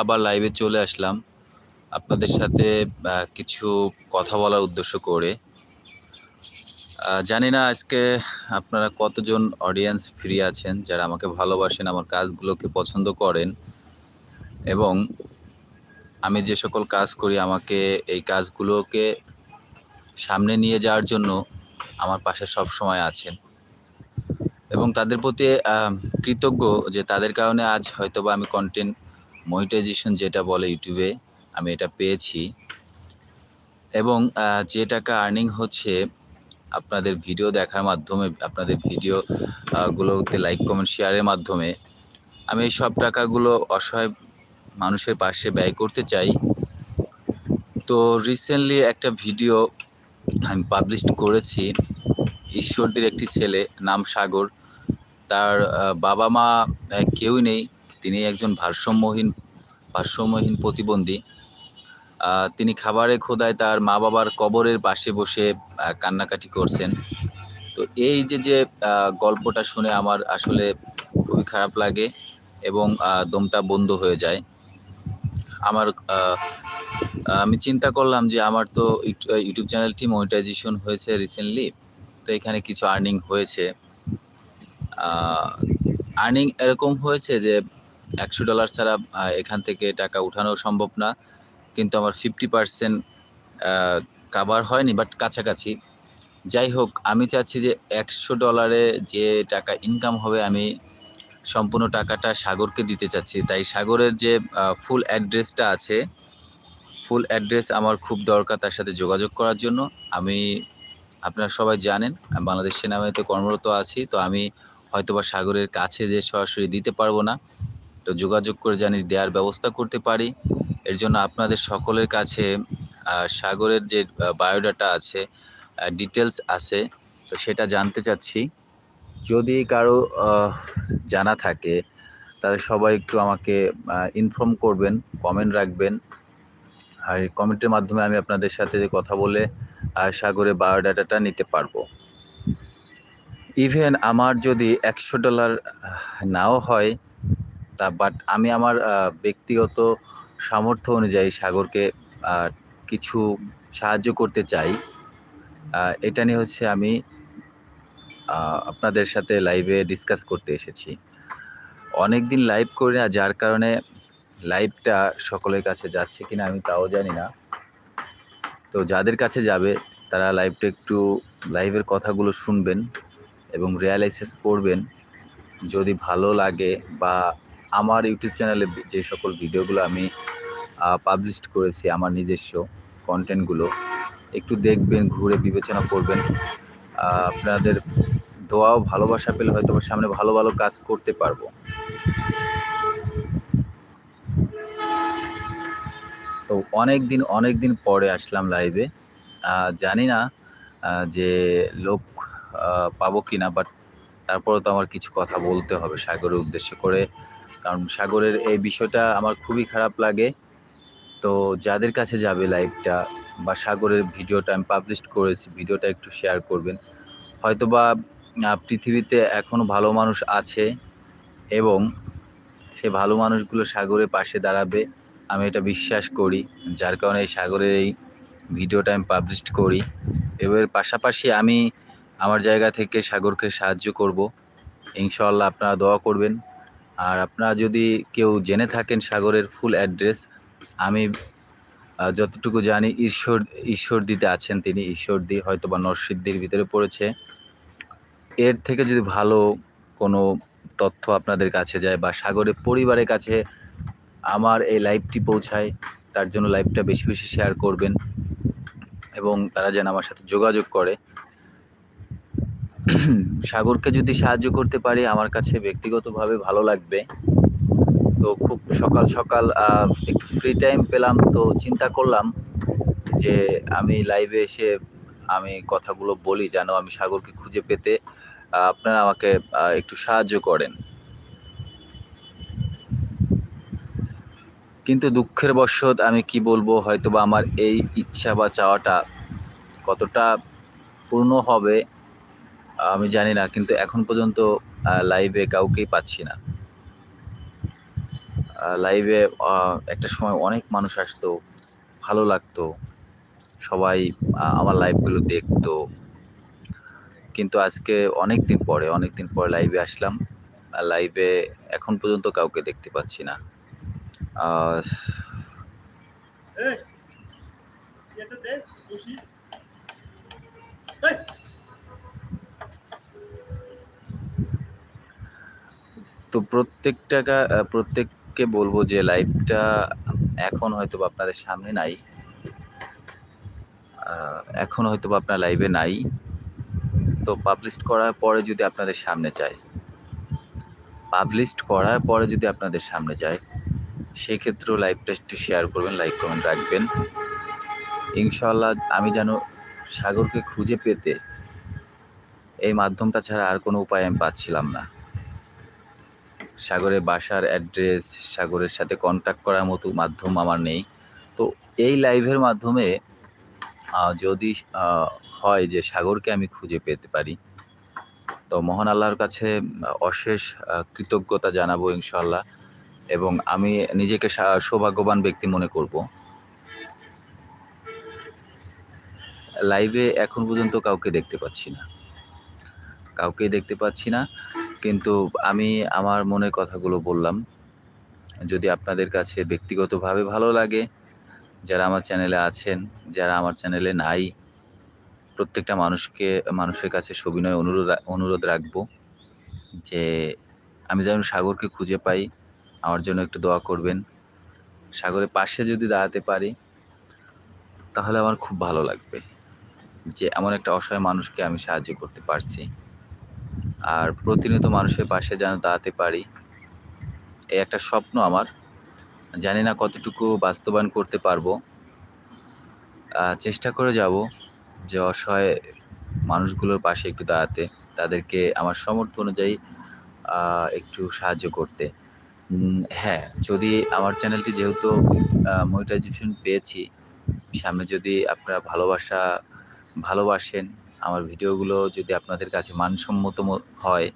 আবার লাইভে চলে আসলাম আপনাদের সাথে কিছু কথা বলার উদ্দেশ্য করে। জানি না আজকে আপনারা কতজন অডিয়েন্স ফ্রি আছেন, যারা আমাকে ভালোবাসেন, আমার কাজগুলোকে পছন্দ করেন। এবং আমি যে সকল কাজ করি, আমাকে এই কাজগুলোকে সামনে নিয়ে যাওয়ার জন্য আমার পাশে সব সময় আছেন। এবং তাদের প্রতি কৃতজ্ঞ যে তাদের কারণে আজ হয়তোবা আমি কন্টেন্ট মনিটাইজেশন যেটা বলে ইউটিউবে আমি এটা পেয়েছি। এবং যে টাকা আর্নিং হচ্ছে আপনাদের ভিডিও দেখার মাধ্যমে আপনাদের ভিডিও আহ, গুলোতে লাইক কমেন্ট শেয়ারের মাধ্যমে আমি এই সব টাকাগুলো অসহায় মানুষের পাশে ব্যয় করতে চাই। তো রিসেন্টলি একটা ভিডিও আমি পাবলিশ করেছি ঈশ্বরদের একটি ছেলে নাম সাগর তার বাবা মা কেউই নেই। তিনি একজন ভারসাম্যহীন ভারসাম্যহীন প্রতিবন্ধী। তিনি খাবারে খোদায় তার মা বাবার কবরের পাশে বসে কান্নাকাটি করছেন। তো এই যে যে গল্পটা শুনে আমার আসলে খুবই খারাপ লাগে এবং দমটা বন্ধ হয়ে যায়। আমার আমি চিন্তা করলাম যে, আমার তো ইউট- ইউটিউব চ্যানেলটি মনিটাইজেশন হয়েছে রিসেন্টলি তো এখানে কিছু আর্নিং হয়েছে। আর্নিং এরকম হয়েছে যে একশো ডলার ছাড়া এখান থেকে টাকা উঠানো সম্ভব না। কিন্তু আমার ফিফটি পার্সেন্ট কাভার হয়নি বাট কাছাকাছি। যাই হোক, আমি চাচ্ছি যে একশো ডলারে যে টাকা ইনকাম হবে, আমি সম্পূর্ণ টাকাটা সাগরকে দিতে চাচ্ছি। তাই সাগরের যে ফুল অ্যাড্রেসটা আছে ফুল অ্যাড্রেস আমার খুব দরকার তার সাথে যোগাযোগ করার জন্য। আমি, আপনারা সবাই জানেন, আমি বাংলাদেশ সেনাবাহিনীতে কর্মরত আছি, তো আমি হয়তোবা সাগরের কাছে যে সরাসরি দিতে পারব না তো যোগাযোগ করে জানি দেওয়ার ব্যবস্থা করতে পারি। এর জন্য আপনাদের সকলের কাছে সাগরের যে বায়োডাটা আছে ডিটেলস আছে তো সেটা জানতে চাচ্ছি। যদি কারও জানা থাকে তাহলে সবাই একটু আমাকে ইনফর্ম করবেন কমেন্ট রাখবেন। আর কমেন্টের মাধ্যমে আমি আপনাদের সাথে কথা বলে আহ, সাগরের বায়োডাটাটা নিতে পারব। ইভেন আমার যদি একশো ডলার নাও হয় তা বাট আমি আমার ব্যক্তিগত সামর্থ্য অনুযায়ী সাগরকে কিছু সাহায্য করতে চাই। এটা নিয়ে হচ্ছে আমি আপনাদের সাথে লাইভে ডিসকাস করতে এসেছি। অনেক দিন লাইভ করি না, যার কারণে লাইভটা সকলের কাছে যাচ্ছে কিনা আমি তাও জানি না। তো যাদের কাছে যাবে, তারা লাইভটা একটু লাইভের কথাগুলো শুনবেন এবং রিয়ালাইসিস করবেন। যদি ভালো লাগে বা আমার ইউটিউব চ্যানেলে যে সকল ভিডিওগুলো আমি পাবলিশ করেছি, আমার নিজস্ব কন্টেন্টগুলো একটু দেখবেন, ঘুরে বিবেচনা করবেন। আপনাদের দোয়াও ভালোবাসা পেলে হয়তো সামনে ভালো ভালো কাজ করতে পারব। তো অনেক দিন অনেক দিন পরে আসলাম লাইভে জানি না যে লোক পাবো কি না বাট তারপরে তো আমার কিছু কথা বলতে হবে, সাগরের উদ্দেশ্য করে। কারণ সাগরের এই বিষয়টা আমার খুবই খারাপ লাগে। তো যাদের কাছে যাবে লাইভটা বা সাগরের ভিডিওটা আমি পাবলিশ করেছি, ভিডিওটা একটু শেয়ার করবেন। হয়তোবা পৃথিবীতে এখনও ভালো মানুষ আছে এবং সে ভালো মানুষগুলো সাগরের পাশে দাঁড়াবে, আমি এটা বিশ্বাস করি। যার কারণে এই সাগরের এই ভিডিওটা আমি পাবলিশ করি। এবার পাশাপাশি আমি আমার জায়গা থেকে সাগরকে সাহায্য করব। ইনশাল্লাহ আপনারা দোয়া করবেন। আর আপনারা যদি কেউ জেনে থাকেন সাগরের ফুল অ্যাড্রেস, আমি যতটুকু জানি ঈশ্বর, ঈশ্বরদীতে আছেন তিনি, ঈশ্বরদী হয়তো বা নরসিদ্ধির ভিতরে পড়েছে। এর থেকে যদি ভালো কোনো তথ্য আপনাদের কাছে যায় বা সাগরের পরিবারের কাছে আমার এই লাইভটি পৌঁছায়, তার জন্য লাইভটা বেশি বেশি শেয়ার করবেন এবং তারা যেন আমার সাথে যোগাযোগ করে। সাগরকে যদি সাহায্য করতে পারি, আমার কাছে ব্যক্তিগতভাবে ভালো লাগবে। তো খুব সকাল সকাল একটু ফ্রি টাইম পেলাম, তো চিন্তা করলাম যে আমি লাইভে এসে আমি কথাগুলো বলি, যেন আমি সাগরকে খুঁজে পেতে আপনারা আমাকে একটু সাহায্য করেন। কিন্তু দুঃখের বশত আমি কি বলব, হয়তোবা আমার এই ইচ্ছা বা চাওয়াটা কতটা পূর্ণ হবে আমি জানি না কিন্তু এখন পর্যন্ত লাইভে কাউকেই পাচ্ছি না। লাইভে একটা সময় অনেক মানুষ আসতো ভালো লাগতো সবাই আমার লাইভগুলো দেখতো। কিন্তু আজকে অনেক দিন পরে অনেক দিন পরে লাইভে আসলাম লাইভে এখন পর্যন্ত কাউকে দেখতে পাচ্ছি না। আহ, এই, এটা দে, বসি। এই, তো প্রত্যেকটা কা- প্রত্যেককে বলব যে লাইভটা এখন হয়তো আপনাদের সামনে নাই। এখন হয়তো আপনার লাইভে নাই। তো পাবলিশ করার পরে যদি আপনাদের সামনে যায় পাবলিশ করার পরে যদি আপনাদের সামনে যায়, সেক্ষেত্রেও লাইভটা একটু শেয়ার করবেন লাইক কমেন্ট রাখবেন। ইনশাল্লাহ আমি যেন সাগরকে খুঁজে পেতে এই মাধ্যমটা ছাড়া আর কোনো উপায় আমি পাচ্ছিলাম না। সাগরের বাসার অ্যাড্রেস সাগরের সাথে কন্ট্যাক্ট করার মতো মাধ্যম আমার নেই। তো এই লাইভের মাধ্যমে যদি হয় যে সাগরকে আমি খুঁজে পেতে পারি, তো মহান আল্লাহর কাছে অশেষ কৃতজ্ঞতা জানাব ইনশাল্লাহ এবং আমি নিজেকে সৌভাগ্যবান ব্যক্তি মনে করব। লাইভে এখন পর্যন্ত কাউকে দেখতে পাচ্ছি না। কাউকে দেখতে পাচ্ছি না। কিন্তু আমি আমার মনের কথাগুলো বললাম। যদি আপনাদের কাছে ব্যক্তিগতভাবে ভালো লাগে, যারা আমার চ্যানেলে আছেন, যারা আমার চ্যানেলে নাই, প্রত্যেকটা মানুষকে, মানুষের কাছে সবিনয় অনুরোধ অনুরোধ রাখব যে আমি যেন সাগরকে খুঁজে পাই, আমার জন্য একটু দোয়া করবেন। সাগরের পাশে যদি দাঁড়াতে পারি, তাহলে আমার খুব ভালো লাগবে যে এমন একটা অসহায় মানুষকে আমি সাহায্য করতে পারছি। আর প্রতিনিয়ত মানুষের পাশে যেন দাঁড়াতে পারি। এই একটা স্বপ্ন আমার। জানি না কতটুকু বাস্তবায়ন করতে পারব। চেষ্টা করে যাব যে অসহায় মানুষগুলোর পাশে একটু দাঁড়াতে, তাদেরকে আমার সমর্থ অনুযায়ী একটু সাহায্য করতে। হ্যাঁ যদি আমার চ্যানেলটি যেহেতু মনিটাইজেশন পেয়েছি, সামনে যদি আপনারা ভালোবাসা, ভালোবাসেন আমার ভিডিওগুলো যদি আপনাদের কাছে মানসম্মত হয়,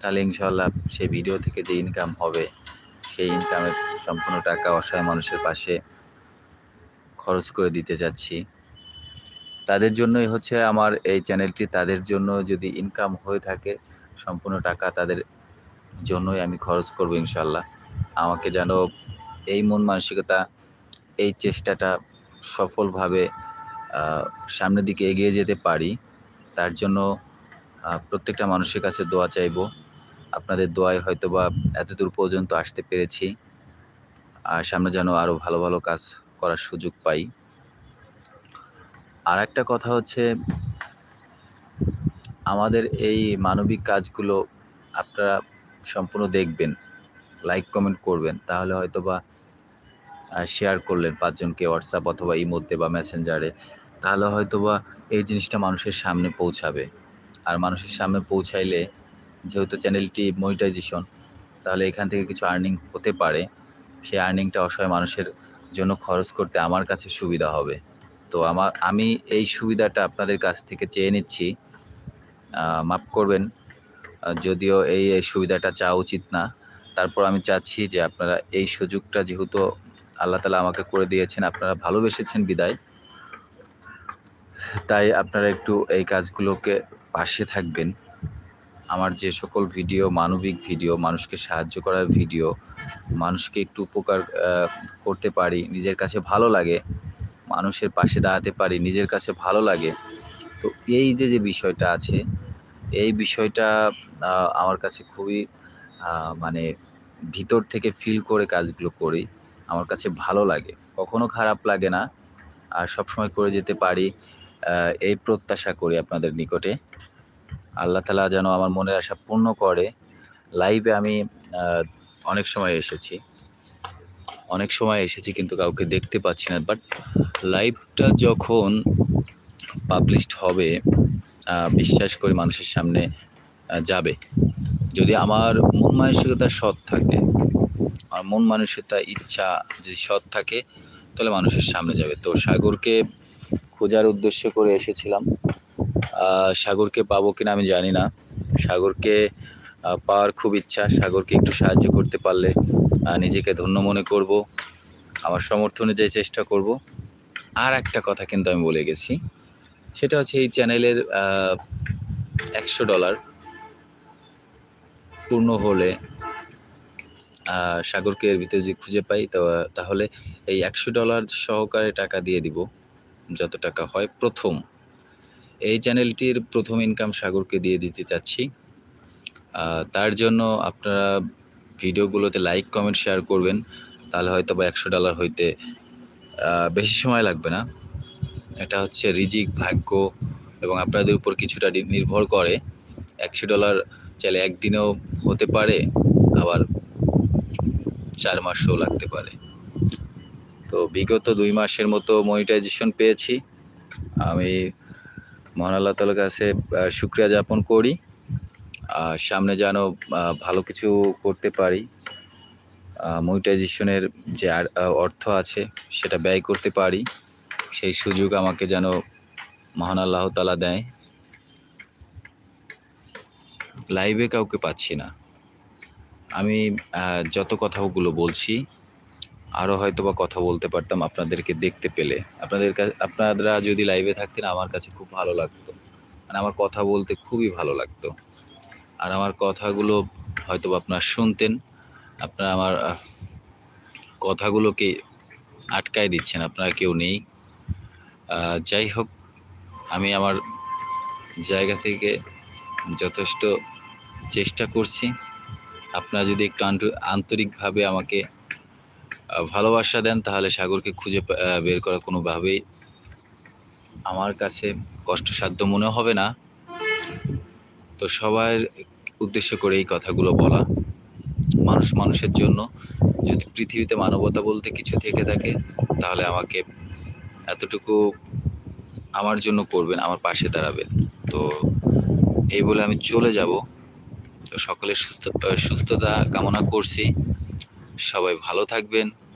তাহলে ইনশাল্লাহ সেই ভিডিও থেকে যে ইনকাম হবে, সেই ইনকামের সম্পূর্ণ টাকা অসহায় মানুষের পাশে খরচ করে দিতে যাচ্ছি। তাদের জন্যই হচ্ছে আমার এই চ্যানেলটি তাদের জন্য যদি ইনকাম হয়ে থাকে, সম্পূর্ণ টাকা তাদের জন্যই আমি খরচ করব ইনশাল্লাহ আমাকে যেন এই মন মানসিকতা, এই চেষ্টাটা সফলভাবে সামনের দিকে এগিয়ে যেতে পারি। তার জন্য প্রত্যেকটা মানুষের কাছে দোয়া চাইব। আপনাদের দোয়ায় হয়তো বা এতদূর পর্যন্ত আসতে পেরেছি, আর সামনে যেন আরও ভালো ভালো কাজ করার সুযোগ পাই। আর একটা কথা হচ্ছে, আমাদের এই মানবিক কাজগুলো আপনারা সম্পূর্ণ দেখবেন লাইক কমেন্ট করবেন, তাহলে হয়তো বা শেয়ার করলেন পাঁচজনকে হোয়াটসঅ্যাপ অথবা ইমোতে বা মেসেঞ্জারে তাহলে হয়তো বা এই জিনিসটা মানুষের সামনে পৌঁছাবে। আর মানুষের সামনে পৌঁছাইলে যেহেতু চ্যানেলটি মনিটাইজেশন তাহলে এখান থেকে কিছু আর্নিং হতে পারে। সেই আর্নিংটা অসহায় মানুষের জন্য খরচ করতে আমার কাছে সুবিধা হবে। তো আমার, আমি এই সুবিধাটা আপনাদের কাছ থেকে চেয়ে নিচ্ছি। মাফ করবেন যদিও এই সুবিধাটা চাওয়া উচিত না। তারপর আমি চাচ্ছি যে আপনারা এই সুযোগটা যেহেতু আল্লাহ তালা আমাকে করে দিয়েছেন, আপনারা ভালোবেসেছেন বিদায়। তাই আপনারা একটু এই কাজগুলোকে পাশে থাকবেন। আমার যে সকল ভিডিও, মানবিক ভিডিও, মানুষকে সাহায্য করার ভিডিও, মানুষকে একটু উপকার করতে পারি, নিজের কাছে ভালো লাগে, মানুষের পাশে দাঁড়াতে পারি, নিজের কাছে ভালো লাগে, তো এই যে যে বিষয়টা আছে, এই বিষয়টা আমার কাছে খুবই মানে ভিতর থেকে ফিল করে কাজগুলো করি, আমার কাছে ভালো লাগে। কখনো খারাপ লাগে না, আর সবসময় করে যেতে পারি এই প্রত্যাশা করি আপনাদের নিকটে। আল্লাহ তালা যেন আমার মনের আশা পূর্ণ করে। লাইভে আমি অনেক সময় এসেছি। অনেক সময় এসেছি কিন্তু কাউকে দেখতে পাচ্ছি না বাট লাইভটা যখন পাবলিশড হবে বিশ্বাস করি মানুষের সামনে যাবে। যদি আমার মন মানসিকতা সৎ থাকে আর মন মানসিকতা, ইচ্ছা যদি সৎ থাকে, তাহলে মানুষের সামনে যাবে। তো সাগরকে খোঁজার উদ্দেশ্য করে এসেছিলাম। সাগরকে পাবো কিনা আমি জানি না। সাগরকে পাওয়ার খুব ইচ্ছা। সাগরকে একটু সাহায্য করতে পারলে নিজেকে ধন্য মনে করব। আমার সমর্থ অনুযায়ী চেষ্টা করব। আর একটা কথা কিন্তু আমি বলে গেছি। সেটা হচ্ছে এই চ্যানেলের একশো ডলার পূর্ণ হলে সাগরকে এর ভিতরে যদি খুঁজে পাই তাহলে এই একশো ডলার সহকারে টাকা দিয়ে দিব। যত টাকা হয়, প্রথম। এই চ্যানেলটির প্রথম ইনকাম সাগরকে দিয়ে দিতে চাচ্ছি। তার জন্য আপনারা ভিডিওগুলোতে লাইক কমেন্ট শেয়ার করবেন। তাহলে হয়তো বা একশো ডলার হইতে বেশি সময় লাগবে না। এটা হচ্ছে রিজিক, ভাগ্য এবং আপনাদের উপর কিছুটা নির্ভর করে। একশো ডলার চাইলে একদিনেও হতে পারে, আবার চার মাসও লাগতে পারে। তো বিগত দুই মাসের মতো মনিটাইজেশন পেয়েছি। আমি মহান আল্লাহ তালার কাছে শুক্রিয়া যাপন করি। আর সামনে যেন ভালো কিছু করতে পারি মনিটাইজেশনের যে অর্থ আছে, সেটা ব্যয় করতে পারি। সেই সুযোগ আমাকে যেন মহান আল্লাহ তালা দেয়। লাইভে কাউকে পাচ্ছি না। আমি যত কথাগুলো বলছি আরও হয়তো বা কথা বলতে পারতাম আপনাদেরকে দেখতে পেলে। আপনাদের আপনারা যদি লাইভে থাকতেন, আমার কাছে খুব ভালো লাগতো। মানে আমার কথা বলতে খুবই ভালো লাগতো। আর আমার কথাগুলো হয়তো বা আপনারা শুনতেন। আপনারা আমার কথাগুলোকে আটকায় দিচ্ছেন, আপনারা কেউ নেই। যাই হোক, আমি আমার জায়গা থেকে যথেষ্ট চেষ্টা করছি। আপনারা যদি একটু আন্তরিকভাবে আমাকে ভালোবাসা দেন, তাহলে সাগরকে খুঁজে বের করা কোনোভাবেই আমার কাছে কষ্টসাধ্য মনে হবে না। তো সবার উদ্দেশ্য করে এই কথাগুলো বলা। মানুষ মানুষের জন্য। যদি পৃথিবীতে মানবতা বলতে কিছু থেকে থাকে, তাহলে আমাকে এতটুকু আমার জন্য করবেন, আমার পাশে দাঁড়াবেন। তো এই বলে আমি চলে যাব। তো সকলের সুস্থ, সুস্থতা কামনা করছি। সবাই ভালো থাকবেন।